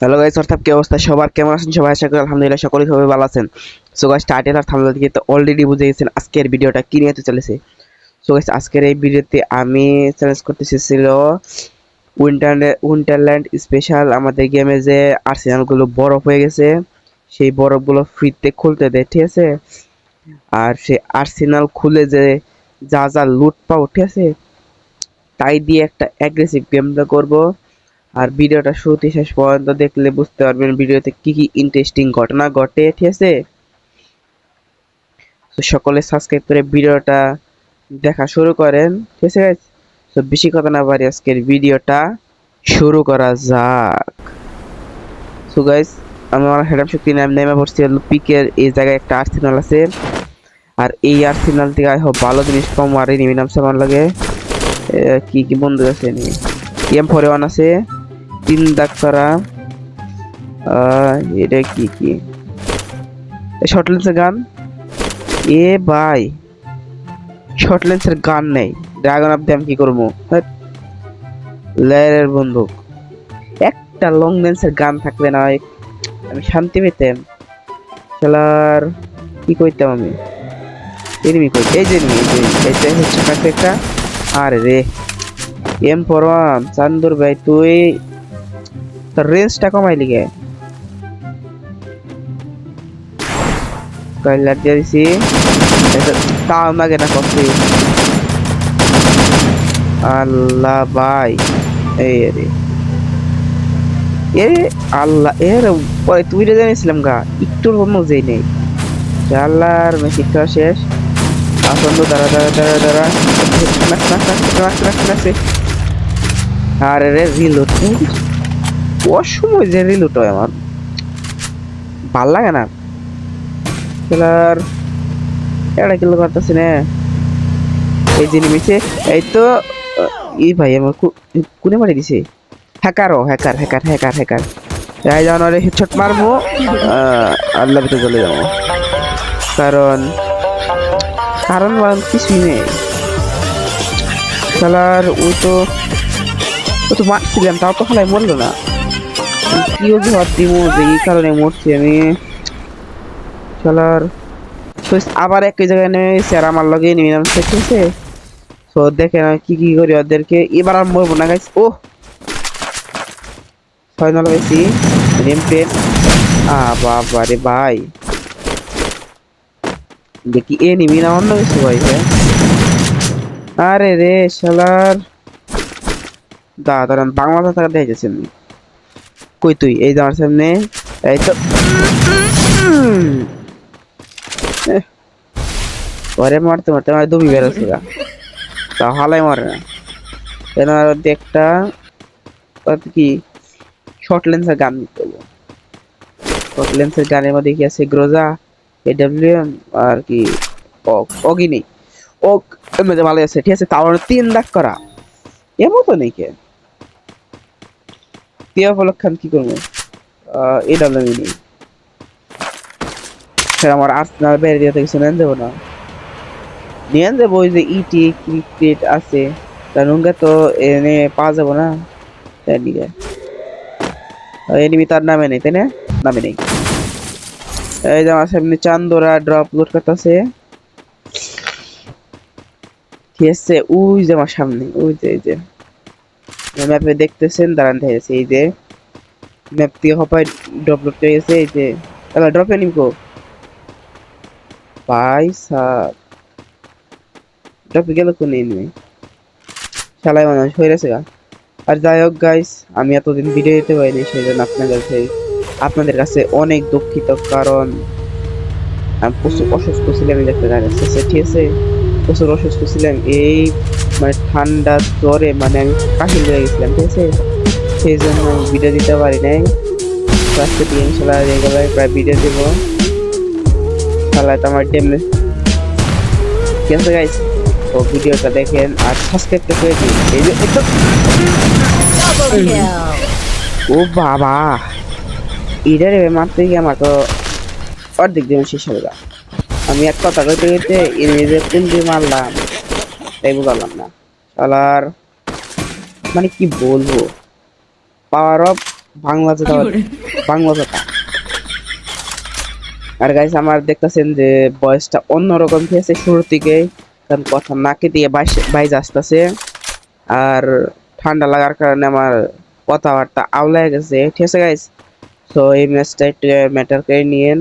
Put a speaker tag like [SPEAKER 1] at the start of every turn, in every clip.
[SPEAKER 1] Hello guys অর্থাৎ কি অবস্থা? সবার কেমন আছেন? সবাই আশা করি আলহামদুলিল্লাহ সকলেই সবাই ভালো আছেন। সো গাইস টাইটেল আর থাম্বনেল থেকে তো অলরেডি বুঝে গেছেন আজকের ভিডিওটা কি নিয়ে চলেছে। সো গাইস আজকের এই ভিডিওতে আমি চ্যালেঞ্জ করতে ছিল উইন্টারল্যান্ড স্পেশাল আমাদের গেমে যে আর্সেনালগুলো বরফ হয়ে গেছে, সেই বরফগুলো ফ্রিতে খুলতে দেয়, ঠিক আছে? আর সেই আর্সেনাল খুলে যে যা যা লুট পাবো, ঠিক আছে? তাই দিয়ে একটা অ্যাগ্রেসিভ গেমটা করব। আর ভিডিওটা শুরু থেকে শেষ পর্যন্ত দেখলে বুঝতে পারবেন ভিডিওতে কি কি ইন্টারেস্টিং ঘটনা ঘটে, ঠিক আছে? তো সকলে সাবস্ক্রাইব করে ভিডিওটা দেখা শুরু করেন, ঠিক আছে, guys? তো বেশি কথা না পারি আজকের ভিডিওটা শুরু করা যাক। সো গাইস আমি আমার হেডাম শক্তি নাম নেমে পড়ছি হলো পিকের এই জায়গায় একটা আর্সেনাল আছে। আর এই আর্সেনাল থেকে আই হোপ ভালো জিনিস কম আর এনিমি নাম সামান লাগে। কি কি বন্ধু আছে নি এম ফোর ওয়ান আছে। তিন দাগ আহ, এটা কি কি? শর্ট লেন্সের গান? এ ভাই শর্ট লেন্সের গান নেই। ড্রাগন অফ দ্যাম কি করব? লেয়ারের বন্দুক। একটা লং লেন্সের গান থাকলে না আমি শান্তি পেতাম। খেলার কি কইতাম আমি? এনিমি কই এই যে enemy, এই যে এটা হচ্ছে একটা? আরে রে এম পরওয়ান চান্দুর ভাই তুই তোর রেঞ্জটা কমাইলি গে কয়লা দিয়ে দিছি তাও লাগে না কফি আল্লাহ ভাই এই রে এ আল্লাহ এর পরে তুই রে গা একটুর কোনো যেই নেই আল্লাহর মেশিনটা শেষ আসন্দ দাঁড়া দাঁড়া দাঁড়া দাঁড়া আরে রে রিলোড অসময় যে রিলোড হয় আমার। ভালো লাগে না। খেলার এটা কিলো করতেছি না? এই যে নিমিছে এই তো, ই ভাই, আমার কোনে মারি দিছে? হ্যাকার ও, হ্যাকার হ্যাকার হ্যাকার হ্যাকার। যাই জানোয়ারে হেডশট মারবো। আল্লাহ ভিতরে চলে যাব। কারণ কারণ বরং কিছুই নেই। খেলার ওই তো, ও তো মারছিলাম, তাও তো খেলায় মরলো না। কি অজুহাত দিব? যে এই কারণে মরছি আমি। খেলার তো আবার একই জায়গায় নেমে গেছি আর আমার লগে নেমে নাম শিখেছে তো দেখেন কি কি করি ওদেরকে। এবার আর মরবো না গাইস ও ছয় নল গেছি রেমপেন আ, বাবা রে ভাই। দেখি এ নিবি না অন্য কিছু ভাই হ্যাঁ? আরে রে, শালার। দা দাঁড়ান, বাংলা থাকা দেখেছেন কই তুই? এই আমার সামনে। এই তো। ওরে মারতে মারতে আমার দমি বেরোচ্ছে তা হালাই মারে না। কেন আর একটা কি? শর্ট লেন্সের গান নিতে হব শর্ট লেন্সের গানের মধ্যে কি আছে গ্রোজা এডব্লিউএম আর কি? ওক অগি নেই ওক মধ্যে ভালো আছে, ঠিক আছে আবার তিন দাগ করা। এমন তো নেই কে তিয়া ফলক্ষান কি করব? এডব্লিউএম নেই। স্যার, আমার আর্সেনাল দিয়ে কিছু নেন দেবো না। নিয়ে দেবো ওই যে ইটি ক্রিকেট আছে। তার নঙ্গে তো এনে পাওয়া যাব না। তাই নিয়ে এনিমি তার নামে নেই, তাই না? নামে নেই। এই যে আমার সামনে চান্দোরা ড্রপ লোড করতেছে। ঠিক আছে? ওই যে আমার সামনে, ওই যে, এই যে। ম্যাপে দেখতেছেন, দাঁড়ান দেখেছে এই যে ম্যাপ থেকে হপায় ড্রপ লোড করে গেছে, এই যে তাহলে ড্রপ এনিমি কো ভাই সাব ড্রপে গেল কোন এনিমি শালাই মনে হয় গেছে গা। আর যাই হোক গাইস আমি এতদিন ভিডিও দিতে পারিনি সেই জন্য আপনাদের কাছে আপনাদের কাছে অনেক দুঃখিত, কারণ আমি প্রচুর অসুস্থ ছিলাম এই দেখতে দেখা ঠিক আছে? প্রচুর অসুস্থ ছিলাম, এই মানে ঠান্ডা জ্বরে মানে আমি কাশি হয়ে গেছিলাম, ঠিক আছে? সেই জন্য ভিডিও দিতে পারি নাই। আজকে দিয়ে ইনশাল্লাহ রেগুলার প্রায় ভিডিও দেব। তাহলে তো আমার ডেমে ঠিক আছে গাইস তো ভিডিওটা দেখেন আর সাবস্ক্রাইব করে দিন। এই যে ও বাবা! এটা রে মারতে গিয়ে আমার তো অর্ধেক দিন শেষ হয়ে আমি এক কথা কইতে কইতে ইংরেজি কোন দিয়ে মারলাম। তাই বুঝলাম না। শালার মানে কি বলব? পাওয়ার অফ বাংলা যেটা বাংলা? যেটা আর গাইস আমার দেখতেছেন যে বয়সটা অন্যরকম হয়েছে শুরুর দিকে কারণ কথা নাকে দিয়ে বাইজ আসতেছে। আর ঠান্ডা লাগার কারণে আমার কথাবার্তা আওলায় গেছে। ঠিক আছে গাইস তো এই ম্যাচটা একটু ম্যাটার করে নিয়েন।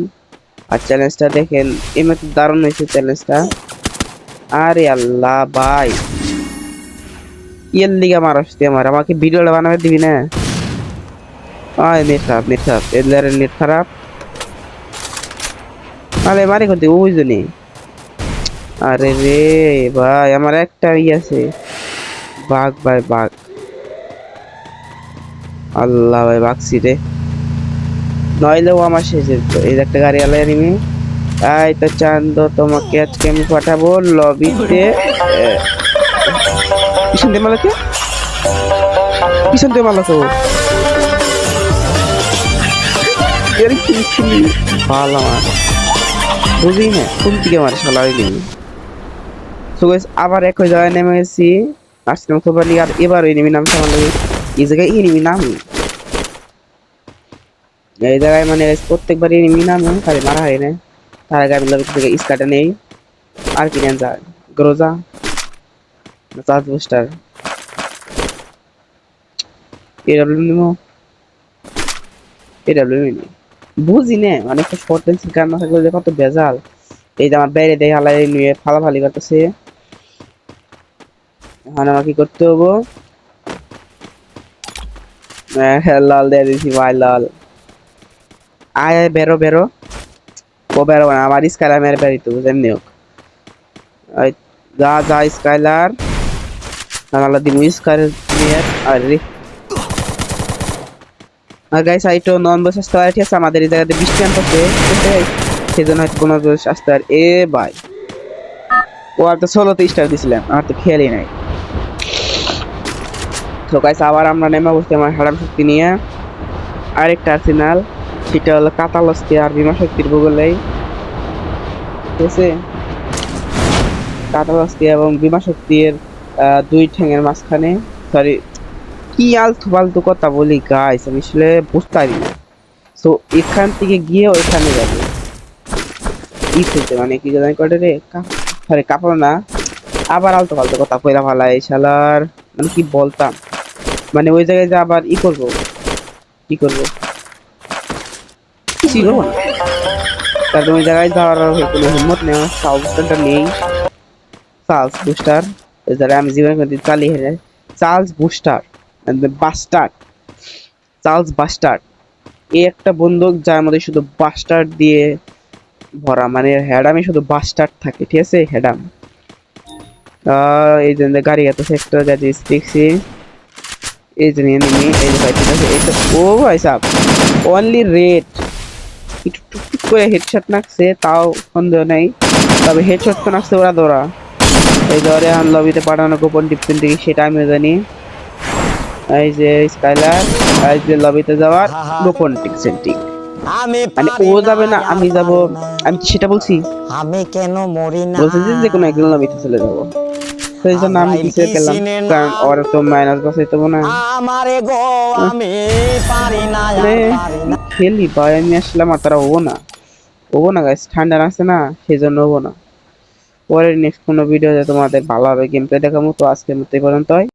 [SPEAKER 1] আর চ্যালেঞ্জটা দেখেন এই ম্যাচ দারুণ হয়েছে চ্যালেঞ্জটা আরে আল্লাহ ভাই। ইয়ের লিগা মারাস তুই আমার, আমাকে ভিডিওটা বানাবে দিবি না? আয়, নেট খারাপ নেট খারাপ এদের নেট খারাপ। আরে মারি করতে ওই জন্যে আরে রে ভাই, আমার একটা ই আছে। বাঘ ভাই, বাঘ। আল্লাহ ভাই বাঘছি রে নইলেও আমার শেষ এই একটা গাড়ি আলাই নিবি এই তো চান্দ, তোমাকে আজকে আমি পাঠাবো লবিতে পিছন দিয়ে মালাকে পিছন দিয়ে মালা তো এর কি ছিলি? ভালো আমার বুঝি না, কোন দিকে আমার ওই নেই সো গাইস আবার একই জায়গায় নেমে গেছি। আসলাম নিয়ে আর এবার ওই নেমি লাগে এই জায়গায় এনিমি নামি এই জায়গায় মানে প্রত্যেকবার এনিমি নামে খালি মারা হয় না। তার আগে আমি থেকে স্কাটা নেই আর কি গ্রোজা চার্জ বুস্টার এডাব্লিউ এডাব্লিউ বুঝি না মানে একটা শর্ট থাকলে কত বেজাল এই যে আমার বাইরে দেখে হালাই নিয়ে ফালাফালি করতেছে এখন আমার কি করতে হব লাল দিয়ে দিছি ভাই লাল আয় বেরো বেরো ও বেরো না আমার স্কাইলার মেরে বেরিত যেমনি হোক। যা যা স্কাইলার দিব স্কাইলার আরে আর গাইস নন বস আসতে পারে ঠিক আছে, আমাদের এই জায়গাতে বৃষ্টি জন্য হয়তো কোনো বস আসতে পারে। এ ভাই। ও আর তো ষোলোতে স্টার দিছিলাম আমার তো খেয়ালই নাই। তো গাইস আবার আমরা নেমে বসছি আমার হারাম শক্তি নিয়ে। আরেকটা আর্সেনাল সেটা হলো কাতালস্তি আর বিমা শক্তির ভূগোলেই। ঠিক আছে? কাতালস্তি এবং বিমা শক্তির দুই ঠ্যাঙের মাঝখানে। সরি কি আলতু ফালতু কথা বলি গাইস আমি আসলে বুঝতে পারি না। তো এখান থেকে গিয়ে ওইখানে যাবে। ই খুলতে মানে কি জানি করে রে? সরি কাপড় না। আবার আলতু ফালতু কথা কইরা ফালাই, শালার। মানে কি বলতাম? মানে ওই জায়গায় যে আবার ই করব। কি করব? কিছুই না। ওই জায়গায় যাওয়ার কোনো হিম্মত নেই সাউথ বুস্টারটা নেই। চার্লস বুস্টার ওই আমি জীবনে কোনোদিন চালিয়ে হেরে Charles booster bastard Charles bastard এই একটা বন্দুক যার মধ্যে শুধু বাস্টার্ড দিয়ে ভরা মানে হেডামে শুধু বাস্টার্ড থাকে ঠিক আছে? আহ, এই যে গাড়ি এত সেক্টর গাড়ি দেখছি। এই যে এনিমি এই ভাই ঠিক আছে? ও ভাই সাহেব অনলি রেড একটু টুকটুক করে হেডশট নাকছে তাও সন্দেহ নেই। তবে হেডশট তো নাকছে ওরা এই এখন লবিতে পাঠানো গোপন সেটা আমিও জানি। এই যে স্কাইলার এই যে লবিতে যাওয়ার গোপন
[SPEAKER 2] আমি
[SPEAKER 1] মানে ও যাবে না আমি যাব আমি সেটা বলছি।
[SPEAKER 2] আমি কেন মরি না?
[SPEAKER 1] বলছি যে কোনো একদিন লবিতে চলে যাব। এই জন্য আমি কিছু গেলাম কারণ ওর তো মাইনাস বাসাইতে না।
[SPEAKER 2] আমারে গো আমি পারি না পারি না।
[SPEAKER 1] খেলি ভাই আমি আসলাম আর তারা হব না। হব না গাইস ঠান্ডা আছে না সেই জন্য হব না। পরের নেক্সট কোনো ভিডিওতে তোমাদের ভালোভাবে গেম প্লে দেখাবো, তো আজকের মতো এই পর্যন্তই।